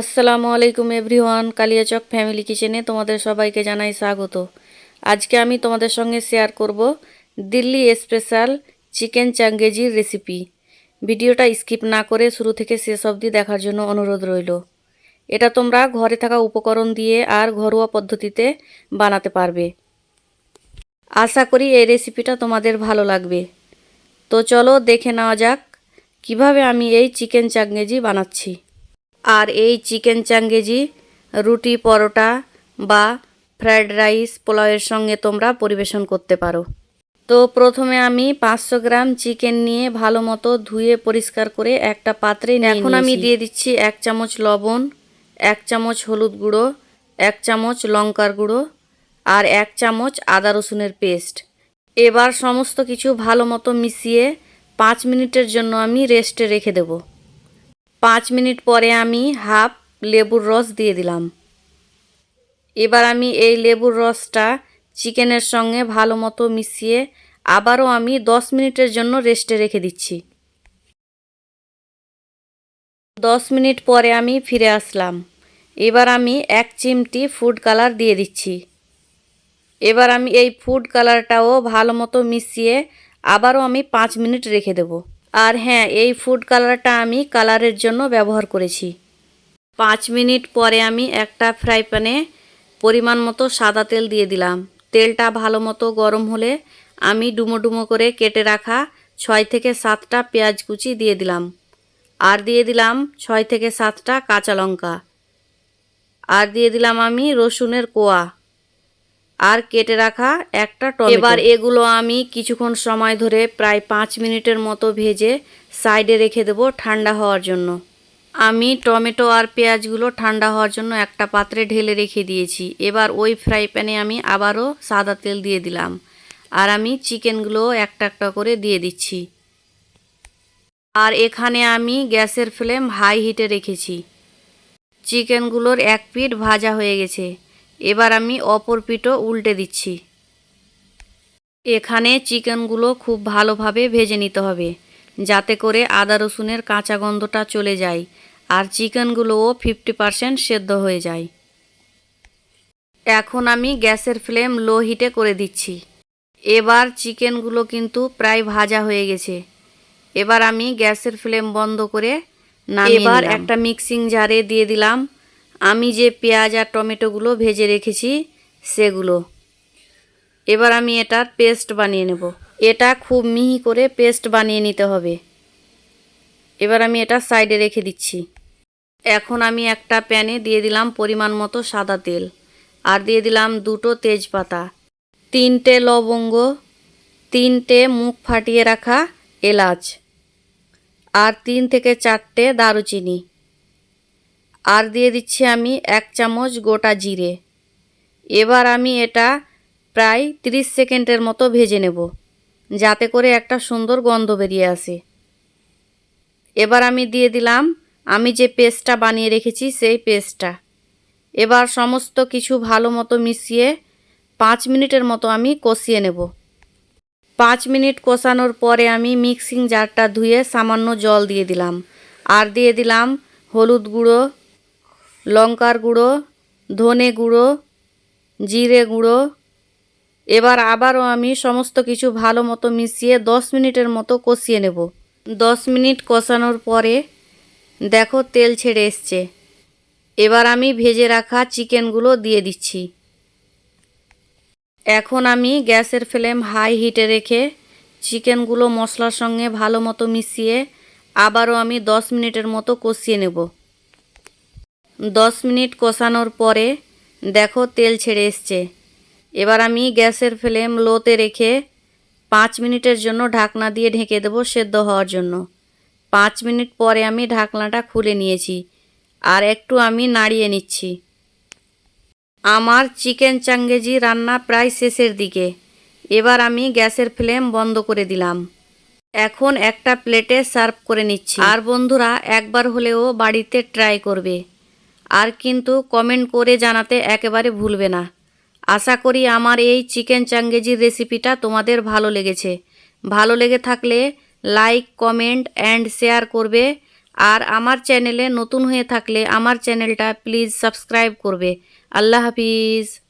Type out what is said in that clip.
আসসালামু আলাইকুম everyone, Kaliachak family কিচেনে তোমাদের সবাইকে জানাই স্বাগত। আজকে আমি তোমাদের সঙ্গে শেয়ার করব দিল্লি স্পেশাল চিকেন চাঙ্গেজির রেসিপি। ভিডিওটা স্কিপ না করে শুরু থেকে শেষ অবধি দেখার জন্য অনুরোধ রইল। এটা তোমরা ঘরে থাকা উপকরণ দিয়ে আর ঘরোয়া পদ্ধতিতে বানাতে পারবে। আশা করি এই রেসিপিটা তোমাদের ভালো লাগবে। তো চলো দেখে নেওয়া যাক কীভাবে আমি এই চিকেন চাঙ্গেজি বানাচ্ছি। আর এই চিকেন চাঙ্গেজি রুটি পরোটা বা ফ্রায়েড রাইস পোলাওয়ের সঙ্গে তোমরা পরিবেশন করতে পারো। তো প্রথমে আমি পাঁচশো গ্রাম চিকেন নিয়ে ভালো মতো ধুয়ে পরিষ্কার করে একটা পাত্রে এখন আমি দিয়ে দিচ্ছি এক চামচ লবণ এক চামচ হলুদ গুঁড়ো এক চামচ লঙ্কার গুঁড়ো আর এক চামচ আদা রসুনের পেস্ট। এবার সমস্ত কিছু ভালো মতো মিশিয়ে পাঁচ মিনিটের জন্য আমি রেস্টে রেখে দেবো। পাঁচ মিনিট পরে আমি হাফ লেবুর রস দিয়ে দিলাম। এবার আমি এই লেবুর রসটা চিকেনের সঙ্গে ভালো মতো মিশিয়ে আবারও আমি দশ মিনিটের জন্য রেস্টে রেখে দিচ্ছি। দশ মিনিট পরে আমি ফিরে আসলাম। এবার আমি এক চিমটি ফুড কালার দিয়ে দিচ্ছি। এবার আমি এই ফুড কালারটাও ভালো মতো মিশিয়ে আবারও আমি পাঁচ মিনিট রেখে দেবো। আর হ্যাঁ এই ফুড কালারটা আমি কালারের জন্য ব্যবহার করেছি। পাঁচ মিনিট পরে আমি একটা ফ্রাই প্যানে পরিমাণ মতো সাদা তেল দিয়ে দিলাম। তেলটা ভালো মতো গরম হলে আমি ডুমো ডুমো করে কেটে রাখা ছয় থেকে সাতটা পেঁয়াজ কুচি দিয়ে দিলাম। আর দিয়ে দিলাম ছয় থেকে সাতটা কাঁচা লঙ্কা। আর দিয়ে দিলাম আমি রসুনের কোয়া। আর কেটে রাখা একটা টমেটো। এবার এগুলো আমি কিছুক্ষণ সময় ধরে প্রায় পাঁচ মিনিটের মতো ভেজে সাইডে রেখে দেবো ঠান্ডা হওয়ার জন্য। আমি টমেটো আর পেঁয়াজগুলো ঠান্ডা হওয়ার জন্য একটা পাত্রে ঢেলে রেখে দিয়েছি। এবার ওই ফ্রাই প্যানে আমি আবারও সাদা তেল দিয়ে দিলাম। আর আমি চিকেনগুলো একটা একটা করে দিয়ে দিচ্ছি। আর এখানে আমি গ্যাসের ফ্লেম হাই হিটে রেখেছি। চিকেনগুলোর এক পিঠ ভাজা হয়ে গেছে। এবার আমি অপর পিঠও উল্টে দিচ্ছি। এখানে চিকেনগুলো খুব ভালোভাবে ভেজে নিতে হবে যাতে করে আদা রসুনের কাঁচা গন্ধটা চলে যায় আর চিকেনগুলোও ফিফটি পারসেন্ট সেদ্ধ হয়ে যায়। এখন আমি গ্যাসের ফ্লেম লো হিটে করে দিচ্ছি। এবার চিকেনগুলো কিন্তু প্রায় ভাজা হয়ে গেছে। এবার আমি গ্যাসের ফ্লেম বন্ধ করে না এবার একটা মিক্সিং জারে দিয়ে দিলাম। আমি যে পেঁয়াজ আর টমেটোগুলো ভেজে রেখেছি, সেগুলো। এবার আমি এটার পেস্ট বানিয়ে নেব। এটা খুব মিহি করে পেস্ট বানিয়ে নিতে হবে। এবার আমি এটা সাইডে রেখে দিচ্ছি। এখন আমি একটা প্যানে দিয়ে দিলাম পরিমাণ মতো সাদা তেল আর দিয়ে দিলাম দুটো তেজপাতা, তিনটে লবঙ্গ, তিনটে মুখ ফাটিয়ে রাখা এলাচ আর তিন থেকে চারটে দারুচিনি। আর দিয়ে দিচ্ছি আমি এক চামচ গোটা জিরে। এবার আমি এটা প্রায় 30 সেকেন্ডের মতো ভেজে নেব, যাতে করে একটা সুন্দর গন্ধ বেরিয়ে আসে। এবার আমি দিয়ে দিলাম, আমি যে পেস্টটা বানিয়ে রেখেছি সেই পেস্টটা। এবার সমস্ত কিছু ভালো মতো মিশিয়ে পাঁচ মিনিটের মতো আমি কষিয়ে নেব। পাঁচ মিনিট কষানোর পরে আমি মিক্সিং জারটা ধুয়ে সামান্য জল দিয়ে দিলাম। আর দিয়ে দিলাম হলুদ গুঁড়ো লঙ্কার গুঁড়ো, ধনে গুঁড়ো, জিরে গুঁড়ো। এবার আবারও আমি সমস্ত কিছু ভালো মতো মিশিয়ে দশ মিনিটের মতো কষিয়ে নেব। দশ মিনিট কষানোর পরে দেখো তেল ছেড়ে এসছে। এবার আমি ভেজে রাখা চিকেনগুলো দিয়ে দিচ্ছি। এখন আমি গ্যাসের ফ্লেম হাই হিটে রেখে চিকেনগুলো মশলার সঙ্গে ভালো মতো মিশিয়ে আবারও আমি দশ মিনিটের মতো কষিয়ে নেব। দশ মিনিট কষানোর পরে দেখো তেল ছেড়ে এসছে। এবার আমি গ্যাসের ফ্লেম লোতে রেখে পাঁচ মিনিটের জন্য ঢাকনা দিয়ে ঢেকে দেবো সেদ্ধ হওয়ার জন্য। পাঁচ মিনিট পরে আমি ঢাকনাটা খুলে নিয়েছি আর একটু আমি নাড়িয়ে নিচ্ছি। আমার চিকেন চাঙ্গেজি রান্না প্রায় শেষের দিকে। এবার আমি গ্যাসের ফ্লেম বন্ধ করে দিলাম। এখন একটা প্লেটে সার্ভ করে নিচ্ছি। আর বন্ধুরা, একবার হলেও বাড়িতে ট্রাই করবে। আর কিন্তু কমেন্ট করে জানাতে একেবারে ভুলবে না। আশা করি আমার এই চিকেন চাঙ্গেজির রেসিপিটা তোমাদের ভালো লেগেছে। ভালো লেগে থাকলে লাইক, কমেন্ট, অ্যান্ড শেয়ার করবে। আর আমার চ্যানেলে নতুন হয়ে থাকলে আমার চ্যানেলটা প্লিজ সাবস্ক্রাইব করবে। আল্লাহ হাফিজ।